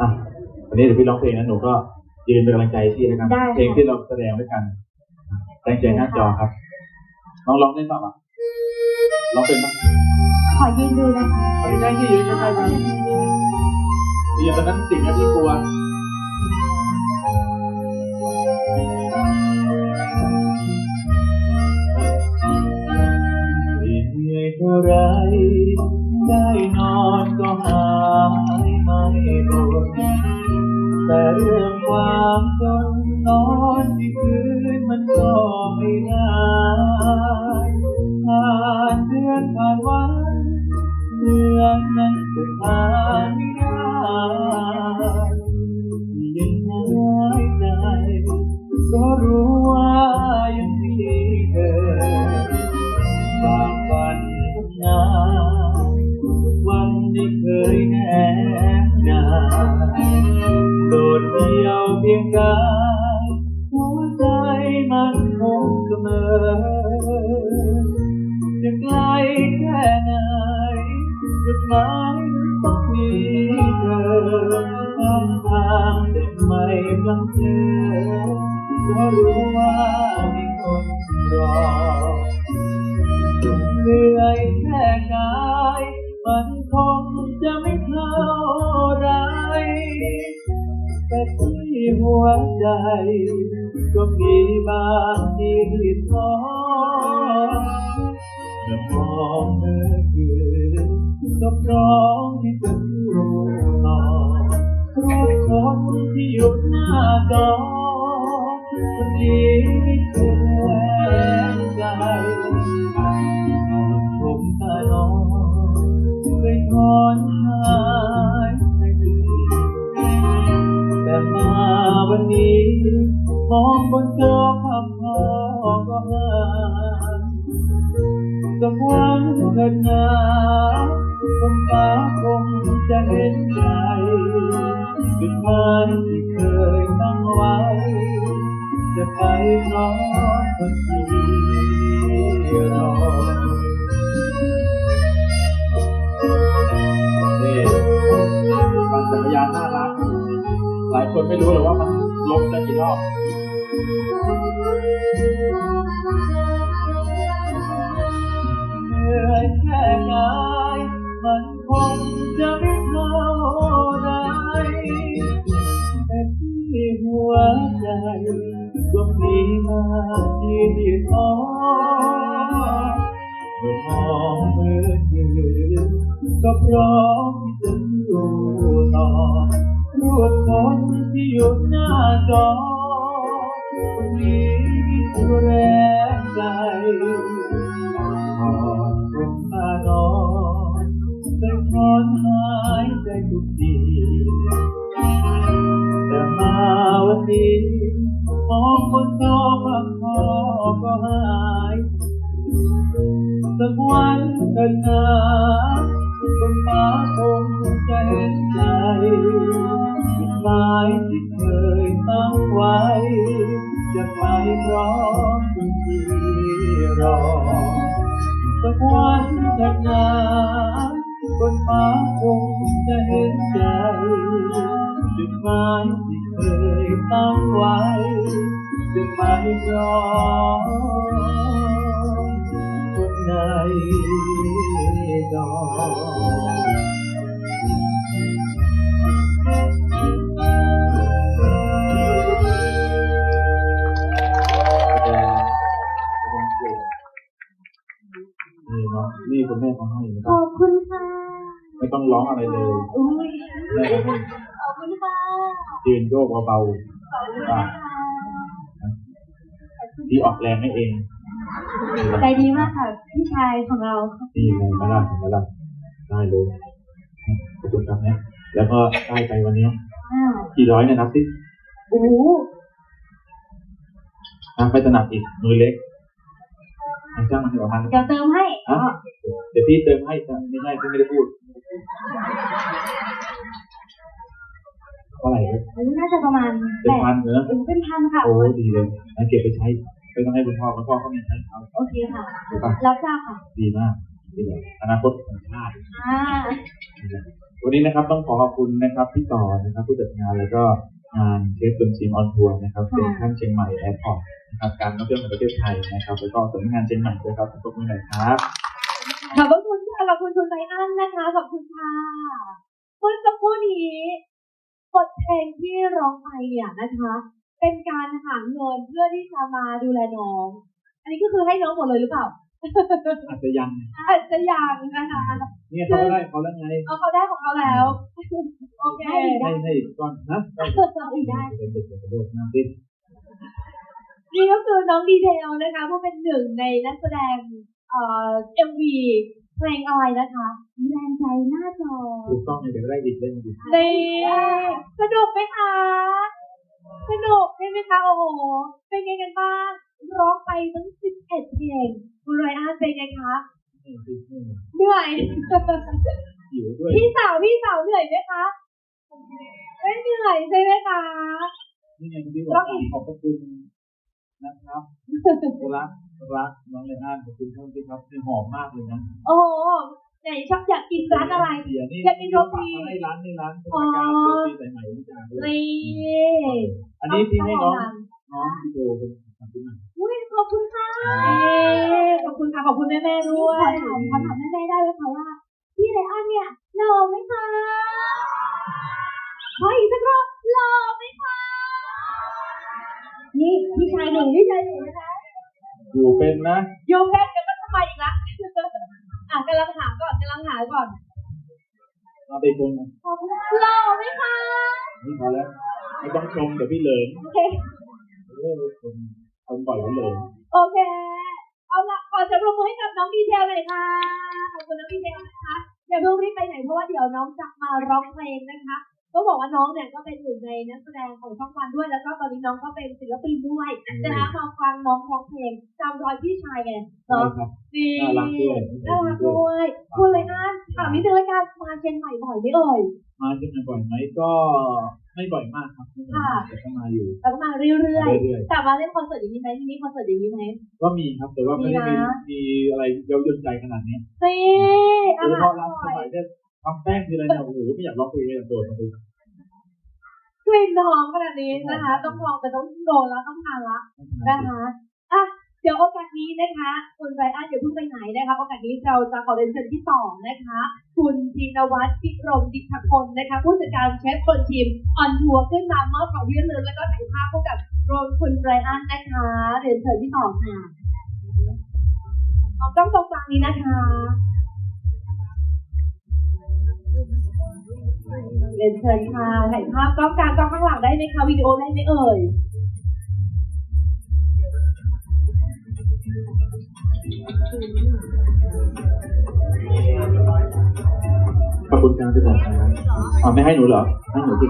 อะวันนี้เดี๋ยวพี่ร้องเพลงนะหนูก็ยืนเป็นกำลังใจให้พี่แล้วกันได้ค่ะเพลงที่เราแสดงด้วยกันแรงใจหน้าจอครับน้องร้องได้ป่ะร้องเป็นป่ะขอยืนดูนะคะไม่ได้ที่ยืนใกล้ๆกันยืนตอนนั้นสิ่งที่พี่กลัว พียงกายหัวใจมันคงเสมอจะไกลแค่ไหนจุดหมายต้องมีเธอทางทางแต่ไม่พลังเธอเพราะรู้ว่ามีคนรอเหนื่อยแค่กายมันคงจะไม่เท่า ไร แต่ที่หัวใจก็มีบางที่ท้อเมื่อมองเธอยืนก็พร้อมที่จะสู้ต่อรู้คนที่อยู่หน้าจอคนนี้ไม่เคย องบนจอภาพอก็หายสักวันเถิดนาคนฟ้าคงจะเห็นใจจุดหมายที่เคยตั้งไว้ จะไปพร้อมคนที่รอนี่ปั่นจักรยานน่ารัก หลายคนไม่รู้หรอกว่ามันล้มได้กี่รอบ เหนื่อยแค่ไหนมันคงจะไม่เท่าไรแต่ที่หัวใจก็มีมาที่ท้อเมื่อมองมือถือก็พร้อม ยทุกทีแต่มาวันนี้มองบนจอพักพอก็หายสักวันเดินหาคนฟ้าคงจะเห็นใจจุดหมายที่เคยตั้งไว้ จะไปพร้อมคนที่รอสักวันข้างหน้าคนฟ้าคง เห็นใจจุดหมายที่เคยตั้งไว้จะไปพร้อคนไหนดอกนี่คุณแม่เขาให้นะครับ ไม่ต้องร้องอะไรเลยอุ้ยแม่เขาให้ขอบคุณค่ะยืนโยกเบาขอบคุณค่ะๆที่ออกแรงให้เอง ใจดีมากค่ะ พี่ชายของเรานี่ไงมาล่ะเห็นไหมาล่ะได้เลยขอบคุณครับเนี่ยแล้วก็ได้ไปวันนี้อ้าวกี่ร้อยเนี่ยนับสิโอ้โหนับไปถนัดอีกมือเล็กให้ช่างมันเถอะพันเดี๋ยวเติมให้ฮะเดี๋ยวพี่เติมให้จ้ะไม่ใช่พี่ไม่ได้พูด เท่าไหร่เนี่ยอันนี้น่าจะประมาณเป็นพันเนอะโอ้เป็นพันค่ะ โอ้ดีเลยงั้นเก็บไปใช้ไม่ต้องให้คุณพ่อคุณพ่อเขามีใช้เขาโอเคค่ะ ถูกปะรับทราบค่ะดีมากดีเลยอนาคตของชาติ อ่าดีเลยโอวันนี้นะครับต้องขอขอบคุณนะครับพี่ต่อนะครับผู้จัดงานแล้วก็งานเชฟตุนซีมออนทัวร์นะครับเป็นท่านเชียงใหม่แอร์พอร์ตนะครับการท่องเที่ยวแห่งประเทศไทยนะครับแล้วก็สำนักงานเชียงใหม่ด้วยครับขอบคุณหน่อยครับ ขอบพระคุณค่ะขอบคุณคุณไบอันนะคะ ขอบคุณค่ะเมื่อสักครู่นี้บทเพลงที่ร้องไปเนี่ยนะคะ เป็นการหาเงินเพื่อที่จะมาดูแลน้อง อันนี้ก็คือให้น้องหมดเลยหรือเปล่า อาจจะยัง อาจจะยังนะคะเนี่ยเขาก็ได้เขาแล้วไงเอาเขาได้ของเขาแล้ว โอเคให้ให้ก่อนนะได้เอาอีกได้เป็นเด็กกระโดดน้ำดินี่ก็คือน้องดีเทลนะคะผู้เป็นหนึ่งในนักแสดง เอ่อเอ็มวีเพลงอะไรนะคะแรงใจหน้าจอถูกต้องเลยเดี๋ยวได้อีกเล่นดีนี่สนุกไหมคะสนุกใช่ไหมคะโอ้โหเป็นไงกันบ้างร้องไปทั้ง11เพลงคุณไรอาเป็นไงคะเหนื่อยหิวด้วยพี่สาวพี่สาวเหนื่อยไหมคะไม่เหนื่อยใช่ไหมคะนี่ไงที่บอกขอบพระคุณนะครับรัก รักน้องเลน่าขอบคุณท่านที่ครับที่หอมมากเลยนะโอ้โหไหนชอบอยากกินร้านอะไรเดี๋ยวนี่อยากกินโรตีให้ร้านให้ร้านโครงการโรตีสายไหมวิจารณ์ด้วยนี่อันนี้พี่ให้น้องน้องวิดีโอเป็นทำขึ้นมาอุ้ยขอบคุณค่ะขอบคุณค่ะขอบคุณแม่แม่ๆด้วยขอถามขอถามแม่ๆได้ไหมคะว่า อยู่เป็นนะโยมเพชรเดี๋ยวก็ทำไมอีกละอะกำลังหาก่อนกำลังหาก่อนมาไปคนนะขอบคุณหล่อไหมคะนี่พอแล้วไม่ต้องชมเดี๋ยวพี่เหลิงโอเคเรื่องคนคนปล่อยพี่เหลิงโอเค เอาละขอจะปรบมือให้กับน้องดีเทลเลยค่ะขอบคุณน้องดีเทลนะคะอย่าเพิ่งรีบไปไหนเพราะว่าเดี๋ยวน้องจะมาร้องเพลงนะคะ ก็บอกว่าน้องเนี่ยก็เป็นหนึ่งในนักแสดงของช่องวันด้วย แล้วก็ตอนนี้น้องก็เป็นศิลปินด้วยนะคะมาฟังน้องร้องเพลงตามรอยพี่ชายไงใช่เนาะครับนี่น่ารักด้วยน่ารักด้วยคุณเลยอ่านถามนิดนึงละกันมาเชียงใหม่บ่อยไหมเอ่ยมาที่ไหนบ่อยไหมก็ไม่บ่อยมากครับไม่บ่อยมากแต่ก็มาอยู่แล้วก็มาเรื่อยเรื่อยๆแต่มาเล่นคอนเสิร์ตอย่างนี้ไหมมีคอนเสิร์ตอย่างนี้ไหมๆก็มีครับแต่ว่าไม่ได้มีมีนะมีอะไรเย้ายวนใจขนาดนี้นี่โดอายเฉหารพาะอร้านสร่อยมัยเนี่ย ทำแป้งทีไรเนี่ยโอ้โหไม่อยากร้องเพลงเลยอยากโดดมาดูกลิ่นหอมขนาดนี้นะคะ ต้องลองแต่ต้องโดนแล้วต้องทานละนะคะอะเดี๋ยวโอกาสนี้นะคะคุณไรอันอย่าเพิ่งไปไหนนะคะโอกาสนี้เราจะขอเรียนเชิญที่สองนะคะ คุณธีนวัฒน์พิรมดิษฐพลนะคะผู้จัดการเชฟคนทีมออนทัวร์ขึ้นมามอบของที่ระลึกแล้วก็ถ่ายภาพคู่กับรวมคุณไรอันนะคะเรียนเชิญที่สองค่ะเอาต้องตรงกลางนี้นะคะ เรียนเชิญค่ะถ่ายภาพกล้องกลางกล้องข้างหลังได้ไหมคะวิดีโอได้ไหมเอ่ยขอบคุณครับที่บอกนะอ๋อไม่ให้หนูเหรอ ให้หนูสิ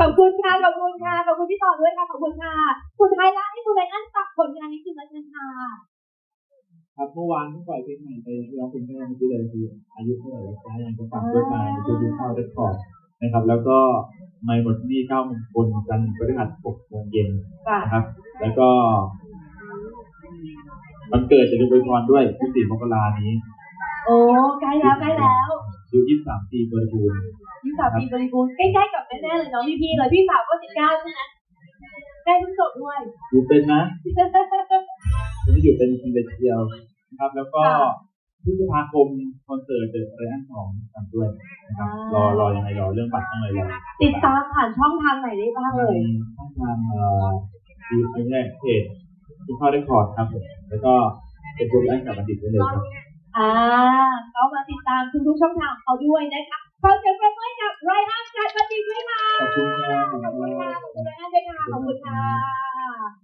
ขอบคุณค่ะ ขอบคุณค่ะ ขอบคุณที่ต่อด้วยค่ะ ขอบคุณค่ะ สุดท้ายแล้วให้คุณไรอันฝากผลงานนี้คือแล้วกันค่ะ ครับเมื่อวานเพิ่งปล่อยเพลงใหม่ไปร้องเพลงแรกเมื่อกี้เลยคืออายุเท่าไหร่แล้วจ้ายังจะฝากด้วยมาดูดูข้าวได้ก่อนนะครับ แล้วก็ไม่หมดหนี่เก้าโมงคนจันทร์พฤหัสหกโมงเย็นค่ะนะครับ แล้วก็วันเกิดจะดูไปพรด้วยที่สี่มกรานี้ โอ้ใกล้แล้วใกล้แล้วอายุยี่สิบสามปีเบอร์ทูนยี่สาวปีบริบูรณ์ใกล้ๆกับแม่ๆเลยน้องพี่ๆเลยพี่สาวก็สิบเก้าใช่ไหมใกล้เพิ่งจบด้วย อยู่เป็นนะวันนี้อยู่เป็นทีเดียว นะครับ แล้วก็ค่ะพฤษภาคมคอนเสิร์ตเดอะไรอันสองทำด้วยนะครับรออ่ารรอยังไงรอเรื่องบัตรต้องเลยรอติดตามผ่านช่องทางไหนได้บ้างเลยช่องทางเอ่อดูเพลงแรกเพจคุณพ่อได้คอร์ดครับผมแล้วก็เป็นตัวอันกับบัณฑิตได้เลยครับอ่าก็มาติดตามทุกๆช่องทางของเขาด้วยนะคะขอเสียงปรบมือให้กับไรอันการบัณฑิตด้วยค่ะขอบคุณครับขอบคุณค่ะขอบคุณไรอันด้วยค่ะขอบคุณค่ะ